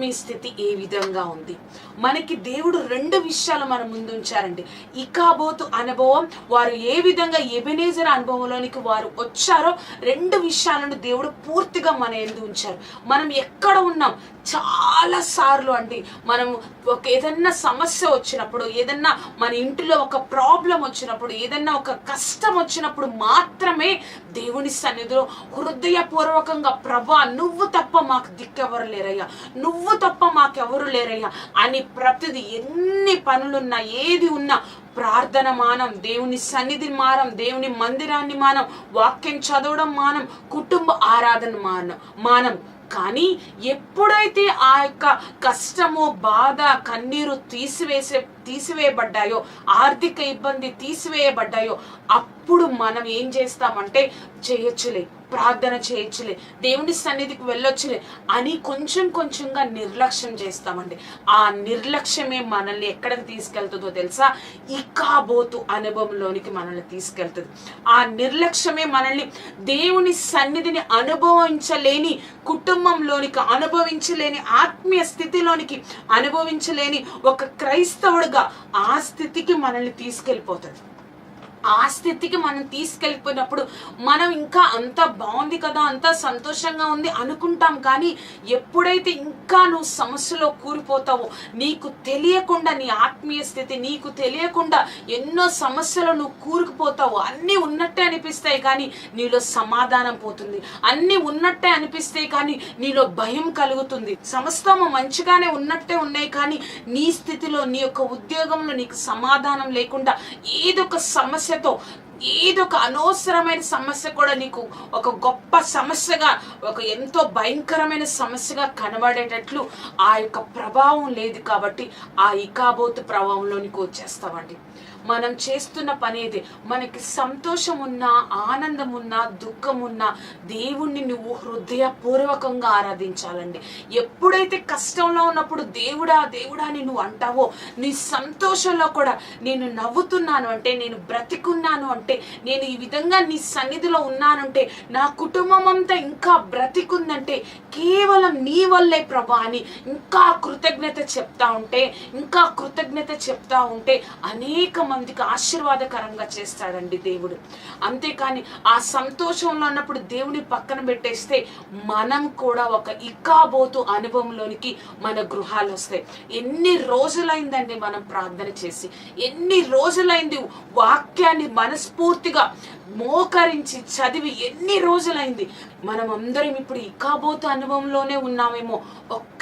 మీ స్థితి ఏ విధంగా ఉంది? మనకి దేవుడు రెండు విషయాలు మన ముందు ఉంచారండి ఇకాబోతు అనుభవం వారు ఏ విధంగా ఎబెనేజర్ అనుభవంలోనికి వారు వచ్చారో రెండు విషయాలను దేవుడు పూర్తిగా మన ఎందు ఉంచారు. మనం ఎక్కడ ఉన్నాం? చాలా సార్లు అండి మనము ఒక ఏదన్నా సమస్య వచ్చినప్పుడు ఏదన్నా మన ఇంటిలో ఒక ప్రాబ్లం వచ్చినప్పుడు ఏదన్నా ఒక కష్టం వచ్చినప్పుడు మాత్రమే దేవుని సన్నిధిలో హృదయపూర్వకంగా ప్రభా నువ్వు తప్ప మాకు దిక్కెవరు లేరయ్యా. నువ్వు తప్ప మాకెవరు లేరయ్యా. అని ప్రతిది ఎన్ని పనులున్నా ఏది ఉన్నా ప్రార్థన మానం దేవుని సన్నిధి మానం దేవుని మందిరాన్ని మానం వాక్యం చదవడం మానం కుటుంబ ఆరాధన మానం మానం. కానీ ఎప్పుడైతే ఆ యొక్క కష్టము బాధ కన్నీరు తీసివేసే తీసివేయబడ్డాయో ఆర్థిక ఇబ్బంది తీసివేయబడ్డాయో అప్పుడు మనం ఏం చేస్తామంటే చేయొచ్చులే. ప్రార్థన చేయొచ్చులే దేవుని సన్నిధికి వెళ్ళొచ్చులే అని కొంచెం కొంచెంగా నిర్లక్ష్యం చేస్తామండి. ఆ నిర్లక్ష్యమే మనల్ని ఎక్కడికి తీసుకెళ్తుందో తెలుసా? ఇకాబోతు అనుభవంలోనికి మనల్ని తీసుకెళ్తుంది. ఆ నిర్లక్ష్యమే మనల్ని దేవుని సన్నిధిని అనుభవించలేని కుటుంబంలోనికి అనుభవించలేని ఆత్మీయ స్థితిలోనికి అనుభవించలేని ఒక క్రైస్తవుడిగా ఆ స్థితికి మనల్ని తీసుకెళ్ళిపోతుంది. ఆ స్థితికి మనం తీసుకెళ్ళిపోయినప్పుడు మనం ఇంకా అంత బాగుంది కదా అంత సంతోషంగా ఉంది అనుకుంటాం. కానీ ఎప్పుడైతే ఇంకా నువ్వు సమస్యలో కూలిపోతావో నీకు తెలియకుండా నీ ఆత్మీయ స్థితి నీకు తెలియకుండా ఎన్నో సమస్యలు నువ్వు కూరుకుపోతావు అన్నీ ఉన్నట్టే అనిపిస్తాయి కానీ నీలో సమాధానం పోతుంది. అన్నీ ఉన్నట్టే అనిపిస్తాయి కానీ నీలో భయం కలుగుతుంది. సమస్తము మంచిగానే ఉన్నట్టే ఉన్నాయి కానీ నీ స్థితిలో నీ యొక్క ఉద్యోగంలో నీకు సమాధానం లేకుండా ఏదో ఒక సమస్యతో ఏదో ఒక అనవసరమైన సమస్య కూడా నీకు ఒక గొప్ప సమస్యగా ఒక ఎంతో భయంకరమైన సమస్యగా కనబడేటట్లు ఆ యొక్క ప్రభావం లేదు కాబట్టి ఆ ఇకాబోతు ప్రభావంలో నీకు వచ్చేస్తామండి మనం చేస్తున్న పని ఏది? మనకి సంతోషం ఉన్నా ఆనందం ఉన్నా దుఃఖం ఉన్నా దేవుణ్ణి నువ్వు హృదయపూర్వకంగా ఆరాధించాలండి. ఎప్పుడైతే కష్టంలో ఉన్నప్పుడు దేవుడా దేవుడా అని నువ్వు అంటావో నీ సంతోషంలో కూడా నేను నవ్వుతున్నాను అంటే నేను బ్రతికున్నాను అంటే నేను ఈ విధంగా నీ సన్నిధిలో ఉన్నానంటే నా కుటుంబం అంతా ఇంకా బ్రతికుందంటే కేవలం నీ వల్లే ప్రభా అని ఇంకా కృతజ్ఞత చెప్తా ఉంటే ఇంకా కృతజ్ఞత చెప్తా ఉంటే అనేక మందికి ఆశీర్వాదకరంగా చేస్తాడండి దేవుడు. అంతేకాని ఆ సంతోషంలో ఉన్నప్పుడు దేవుని పక్కన పెట్టేస్తే మనం కూడా ఒక ఇక్కాబోతు అనుభవంలోనికి మన గృహాలు వస్తాయి. ఎన్ని రోజులైందండి మనం ప్రార్థన చేసి ఎన్ని రోజులైంది వాక్యాన్ని మనస్ఫూర్తిగా మోకరించి చదివి ఎన్ని రోజులైంది? మనం అందరం ఇప్పుడు ఇకాబోతు అనుభవంలోనే ఉన్నామేమో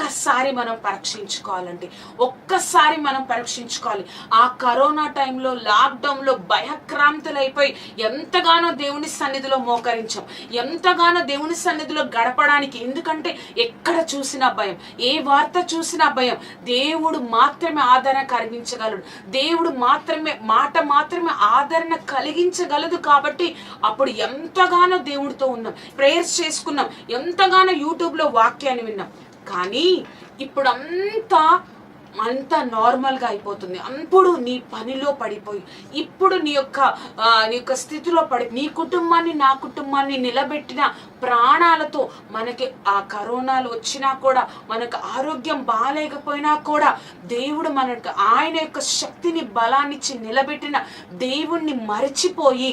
ఒక్కసారి మనం పరీక్షించుకోవాలండి. ఒక్కసారి మనం పరీక్షించుకోవాలి. ఆ కరోనా టైంలో లాక్డౌన్లో భయక్రాంతులైపోయి ఎంతగానో దేవుని సన్నిధిలో మోకరించాం. ఎంతగానో దేవుని సన్నిధిలో గడపడానికి ఎందుకంటే ఎక్కడ చూసినా భయం. ఏ వార్త చూసినా భయం. దేవుడు మాత్రమే ఆదరణ కలిగించగలడు. దేవుడు మాత్రమే మాట మాత్రమే ఆదరణ కలిగించగలదు కాబట్టి అప్పుడు ఎంతగానో దేవుడితో ఉన్నాం. ప్రేయర్స్ చేసుకున్నాం. ఎంతగానో యూట్యూబ్లో వాక్యాన్ని విన్నాం. కానీ ఇప్పుడు అంతా అంత నార్మల్గా అయిపోతుంది. అప్పుడు నీ పనిలో పడిపోయి ఇప్పుడు నీ యొక్క నీ యొక్క స్థితిలో పడి నీ కుటుంబాన్ని నా కుటుంబాన్ని నిలబెట్టిన ప్రాణాలతో మనకి ఆ కరోనాలు వచ్చినా కూడా మనకు ఆరోగ్యం బాగాలేకపోయినా కూడా దేవుడు మనకు ఆయన యొక్క శక్తిని బలాన్నిచ్చి నిలబెట్టిన దేవుణ్ణి మరిచిపోయి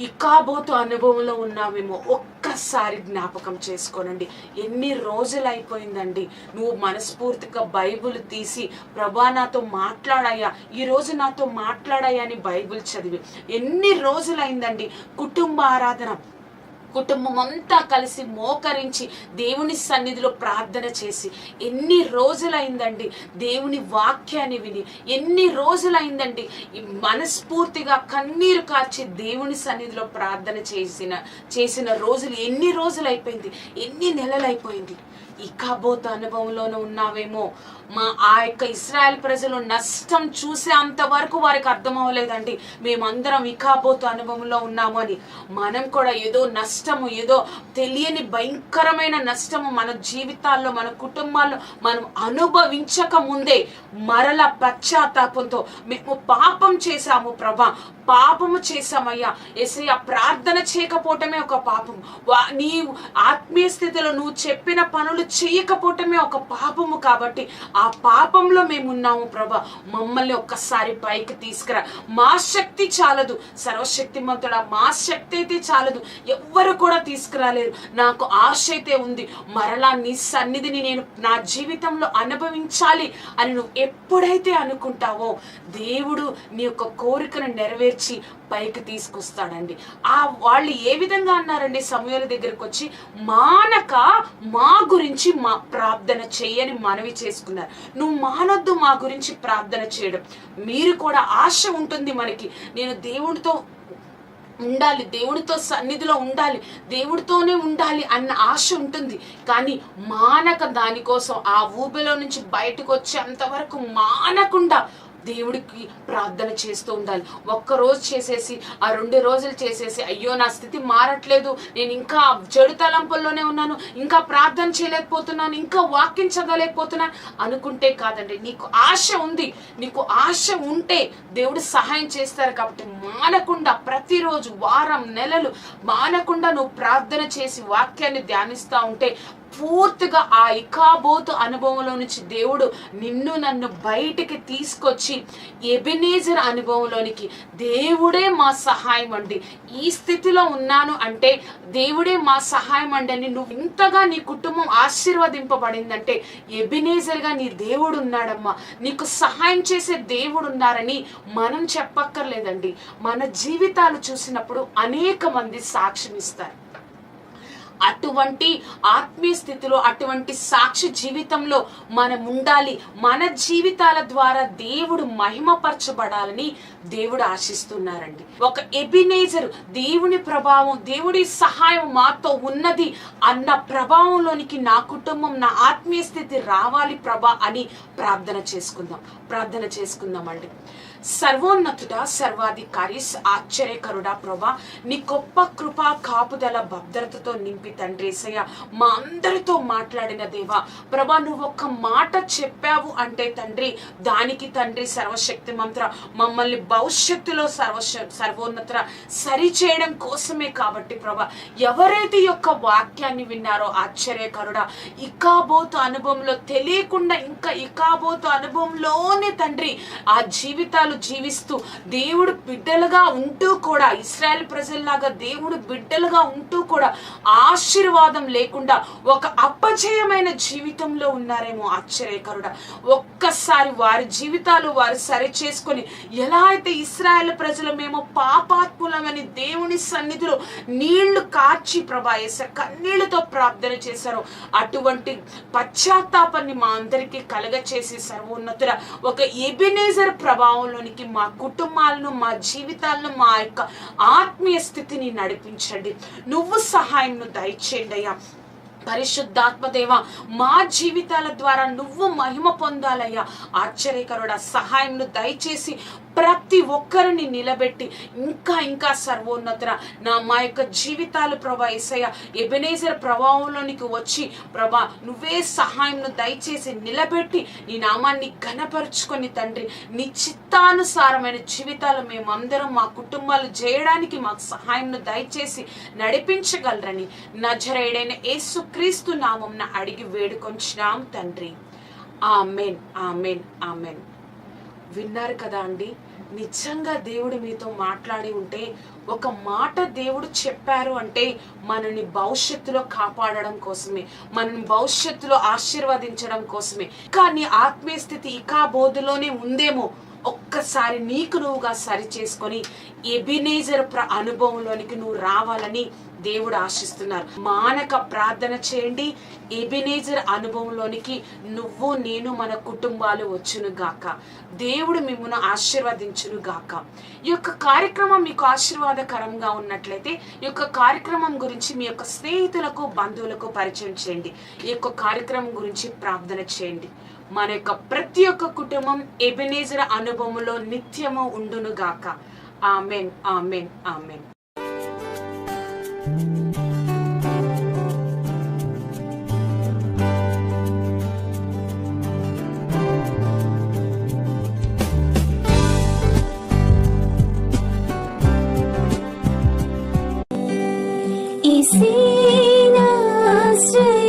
ఇకాబోతు అనుభవంలో ఉన్నామేమో ఒక్కసారి జ్ఞాపకం చేసుకోనండి. ఎన్ని రోజులు అయిపోయిందండి నువ్వు మనస్ఫూర్తిగా బైబిల్ తీసి ప్రభా నాతో మాట్లాడాయా ఈరోజు నాతో మాట్లాడాయా అని బైబిల్ చదివి. ఎన్ని రోజులైందండి. కుటుంబ ఆరాధన కుటుంబం అంతా కలిసి మోకరించి దేవుని సన్నిధిలో ప్రార్థన చేసి ఎన్ని రోజులైందండి దేవుని వాక్యాన్ని విని ఎన్ని రోజులైందండి మనస్ఫూర్తిగా కన్నీరు కార్చి దేవుని సన్నిధిలో ప్రార్థన చేసిన చేసిన రోజులు ఎన్ని రోజులు అయిపోయింది ఎన్ని నెలలు అయిపోయింది ఇకాబోత్ అనుభవంలోనే ఉన్నావేమో. మా ఆ యొక్క ఇస్రాయల్ ప్రజలు నష్టం చూసే అంతవరకు వారికి అర్థం అవ్వలేదండి మేమందరం ఇకాబోతు అనుభవంలో ఉన్నాము అని. మనం కూడా ఏదో నష్టము ఏదో తెలియని భయంకరమైన నష్టము మన జీవితాల్లో మన కుటుంబాల్లో మనం అనుభవించక ముందే మరల పశ్చాత్తాపంతో మేము పాపం చేశాము ప్రభా పాపము చేశామయ్యా. ఎసయ్య ప్రార్థన చేయకపోవటమే ఒక పాపం. వా నీ ఆత్మీయ స్థితిలో నువ్వు చెప్పిన పనులు చేయకపోవటమే ఒక పాపము కాబట్టి ఆ పాపంలో మేమున్నాము ప్రభ. మమ్మల్ని ఒక్కసారి పైకి తీసుకురా. మా శక్తి చాలదు. సర్వశక్తిమంతుడా మా శక్తి అయితే చాలదు. ఎవ్వరు కూడా తీసుకురాలేరు. నాకు ఆశ అయితే ఉంది. మరలా నీ సన్నిధిని నేను నా జీవితంలో అనుభవించాలి అని నువ్వు ఎప్పుడైతే అనుకుంటావో దేవుడు నీ యొక్క కోరికను నెరవేర్చి పైకి తీసుకొస్తాడండి. ఆ వాళ్ళు ఏ విధంగా అన్నారండి? సమయాల దగ్గరకు వచ్చి మానక మా గురించి మా ప్రార్థన చేయని మనవి చేసుకున్నారు. నువ్వు మానొద్దు మా గురించి ప్రార్థన చేయడం. మీరు కూడా ఆశ ఉంటుంది మనకి. నేను దేవుడితో ఉండాలి దేవుడితో సన్నిధిలో ఉండాలి దేవుడితోనే ఉండాలి అన్న ఆశ ఉంటుంది. కానీ మానక దానికోసం ఆ ఊబిలో నుంచి బయటకు వచ్చేంత వరకు మానకుండా దేవుడికి ప్రార్థన చేస్తూ ఉండాలి. ఒక్క రోజు చేసేసి ఆ రెండు రోజులు చేసేసి అయ్యో నా స్థితి మారట్లేదు. నేను ఇంకా చెడు తలంపుల్లోనే ఉన్నాను. ఇంకా ప్రార్థన చేయలేకపోతున్నాను. ఇంకా వాక్యం చదవలేకపోతున్నాను అనుకుంటే కాదండి నీకు ఆశ ఉంది. నీకు ఆశ ఉంటే దేవుడు సహాయం చేస్తారు కాబట్టి మానకుండా ప్రతిరోజు వారం నెలలు మానకుండా నువ్వు ప్రార్థన చేసి వాక్యాన్ని ధ్యానిస్తూ ఉంటే పూర్తిగా ఆ ఇకాబోతు అనుభవంలో నుంచి దేవుడు నిన్ను నన్ను బయటికి తీసుకొచ్చి ఎబినేజర్ అనుభవంలోనికి దేవుడే మా సహాయం అండి. ఈ స్థితిలో ఉన్నాను అంటే దేవుడే మా సహాయం అండి అని నువ్వు ఇంతగా నీ కుటుంబం ఆశీర్వదింపబడిందంటే ఎబినేజర్గా నీ దేవుడు ఉన్నాడమ్మా. నీకు సహాయం చేసే దేవుడు ఉన్నారని మనం చెప్పక్కర్లేదండి. మన జీవితాలు చూసినప్పుడు అనేక మంది సాక్ష్యం ఇస్తారు అటువంటి ఆత్మీయ స్థితిలో అటువంటి సాక్షి జీవితంలో మనం ఉండాలి. మన జీవితాల ద్వారా దేవుడు మహిమపరచబడాలని దేవుడు ఆశిస్తున్నారండి. ఒక ఎబినేజర్ దేవుని ప్రభావం దేవుడి సహాయం మాతో ఉన్నది అన్న ప్రభావంలోనికి నా కుటుంబం నా ఆత్మీయ స్థితి రావాలి ప్రభా అని ప్రార్థన చేసుకుందాం. ప్రార్థన చేసుకుందామండి. సర్వోన్నతుడా సర్వాధికారి ఆశ్చర్యకరుడా ప్రభా నీ గొప్ప కృప కాపుదల భద్రతతో నింపి తండ్రేసయ్య మా అందరితో మాట్లాడిన దేవా ప్రభా నువ్వు ఒక్క మాట చెప్పావు అంటే తండ్రి దానికి తండ్రి సర్వశక్తి మంత్ర మమ్మల్ని భవిష్యత్తులో సర్వ సర్వోన్నత సరి చేయడం కోసమే కాబట్టి ప్రభా ఎవరైతే యొక్క వాక్యాన్ని విన్నారో ఆశ్చర్యకరుడా ఇకాబోతు అనుభవంలో తెలియకుండా ఇంకా ఇకాబోతు అనుభవంలోనే తండ్రి ఆ జీవితాలు జీవిస్తూ దేవుడు బిడ్డలుగా ఉంటూ కూడా ఇస్రాయల్ ప్రజల్లాగా దేవుడు బిడ్డలుగా ఉంటూ కూడా ఆశీర్వాదం లేకుండా ఒక అపజయమైన జీవితంలో ఉన్నారేమో ఆశ్చర్యకరుడా. ఒక్కసారి వారి జీవితాలు వారు సరి చేసుకొని ఎలా అయితే ఇస్రాయల్ ప్రజలు మేము పాపాత్ములమని దేవుని సన్నిధిలో నీళ్ళు కార్చి ప్రభా కన్నీళ్ళతో ప్రార్థన చేశారో అటువంటి పశ్చాత్తాపాన్ని మా అందరికీ కలగ చేసి సర్వోన్నతుల ఒక ఎబినేజర్ దేవునికి మా కుటుంబాలను మా జీవితాలను మా యొక్క ఆత్మీయ స్థితిని నడిపించండి. నువ్వు సహాయంను దయచేయండి అయ్యా. పరిశుద్ధాత్మదేవ మా జీవితాల ద్వారా నువ్వు మహిమ పొందాలయ్యా. ఆశ్చర్యకరుడ సహాయంను దయచేసి ప్రతి ఒక్కరిని నిలబెట్టి ఇంకా ఇంకా సర్వోన్నతుర నా మా యొక్క జీవితాలు ప్రభా ఎసయ్య ఎబెనేజర్ ప్రభావంలోనికి వచ్చి ప్రభా నువ్వే సహాయంను దయచేసి నిలబెట్టి నీ నామాన్ని ఘనపరుచుకొని తండ్రి నీ చిత్తానుసారమైన జీవితాలు మేమందరం మా కుటుంబాలు చేయడానికి మాకు సహాయంను దయచేసి నడిపించగలరని నజరేడైన యేసుక్రీస్తు నామంన అడిగి వేడుకొంచినాం తండ్రి. Amen amen amen. విన్నారు కదా అండి. నిజంగా దేవుడు మీతో మాట్లాడి ఉంటే ఒక మాట దేవుడు చెప్పారు అంటే మనని భవిష్యత్తులో కాపాడడం కోసమే మనని భవిష్యత్తులో ఆశీర్వదించడం కోసమే. కానీ ఆత్మీయ స్థితి ఇకా బోధలోనే ఉందేమో ఒక్కసారి నీకు నువ్వుగా సరి చేసుకొని ఎబినేజర్ ప్ర అనుభవంలోనికి నువ్వు రావాలని దేవుడు ఆశిస్తున్నారు. మానక ప్రార్థన చేయండి. ఎబినేజర్ అనుభవంలోనికి నువ్వు నేను మన కుటుంబాలు వచ్చును గాక. దేవుడు మిమ్మల్ని ఆశీర్వదించును గాక. ఈ యొక్క కార్యక్రమం మీకు ఆశీర్వాదకరంగా ఉన్నట్లయితే ఈ యొక్క కార్యక్రమం గురించి మీ యొక్క స్నేహితులకు బంధువులకు పరిచయం చేయండి. ఈ యొక్క కార్యక్రమం గురించి ప్రార్థన చేయండి. మన యొక్క ప్రతి ఒక్క కుటుంబం ఎబినేజర్ అనుభవంలో నిత్యము ఉండును గాక. Amen amen amen. isinya asri